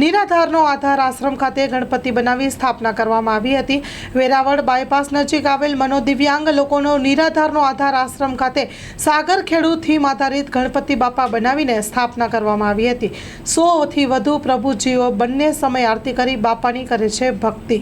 નિરાધારનો આધાર આશ્રમ ખાતે ગણપતિ બનાવી સ્થાપના કરવામાં આવી હતી. વેરાવળ બાયપાસ નજીક આવેલ મનોદિવ્યાંગ લોકોનો નિરાધારનો આધાર આશ્રમ ખાતે સાગર ખેડૂત થીમ આધારિત ગણપતિ બાપા બનાવીને સ્થાપના કરવામાં આવી હતી. સોથી વધુ પ્રભુજીઓ બંને સમય આરતી કરી બાપાની કરે છે ભક્તિ.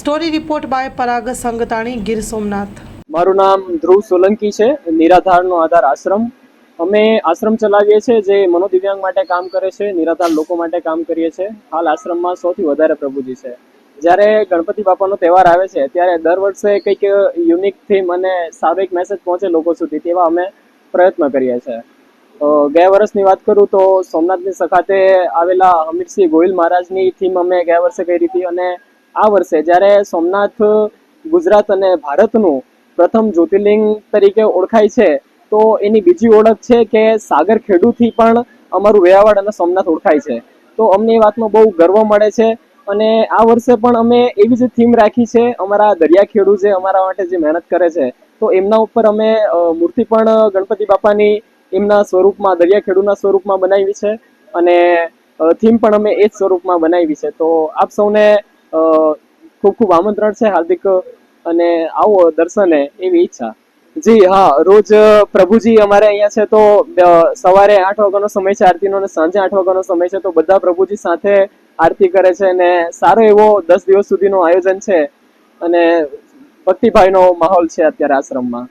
Story report by Parag Sangtani Gir Somnath. મારું નામ ધ્રુવ સોલંકી છે. નિરાધારનો આધાર આશ્રમ અમે આશ્રમ ચલાવીએ છીએ, જે મનોદિવ્યાંગ માટે કામ કરે છે, નિરાધાર લોકો માટે કામ કરીએ છીએ. હાલ આશ્રમમાં સૌથી વધારે પ્રભુજી છે. જ્યારે ગણપતિ બાપાનો તહેવાર આવે છે, ત્યારે દર વર્ષે કંઈક યુનિક થીમ અને સારો એક મેસેજ પહોંચે લોકો સુધી, તેવા અમે પ્રયત્ન કરીએ છીએ. ગયા વર્ષની વાત કરું તો સોમનાથની સખાતે આવેલા હમીરસિંહ ગોહિલ મહારાજની થીમ અમે ગયા વર્ષે કરી હતી અને આ વર્ષે જ્યારે સોમનાથ ગુજરાત અને ભારતનું પ્રથમ જ્યોતિર્લિંગ તરીકે ઓળખાય છે તો એની બીજી ઓળખ છે કે સાગર ખેડૂથી પણ અમારું વેરાવળ અને સોમનાથ ઓળખાય છે. તો અમને એ વાતનો બહુ ગર્વ મળે છે અને આ વર્ષે પણ અમે એવી જ થીમ રાખી છે, અમારા દરિયા ખેડૂ જે અમારા માટે જે મહેનત કરે છે, તો એમના ઉપર અમે મૂર્તિ પણ ગણપતિ બાપાની એમના સ્વરૂપમાં, દરિયા ખેડૂના સ્વરૂપમાં બનાવી છે અને થીમ પણ અમે એ જ સ્વરૂપમાં બનાવી છે. તો આપ સૌને ખૂબ ખૂબ આમંત્રણ છે, હાર્દિક, અને આવો દર્શને એવી ઈચ્છા. જી, હા, રોજ પ્રભુજી અમારે અહીંયા છે તો સવારે આઠ વાગ્યાનો સમય છે, આરતીનો અને સાંજે આઠ વાગ્યાનો સમય છે, તો બધા પ્રભુજી સાથે આરતી કરે છે અને સારો એવો દસ દિવસ સુધીનું આયોજન છે અને ભક્તિભાઈનો માહોલ છે અત્યારે આશ્રમમાં.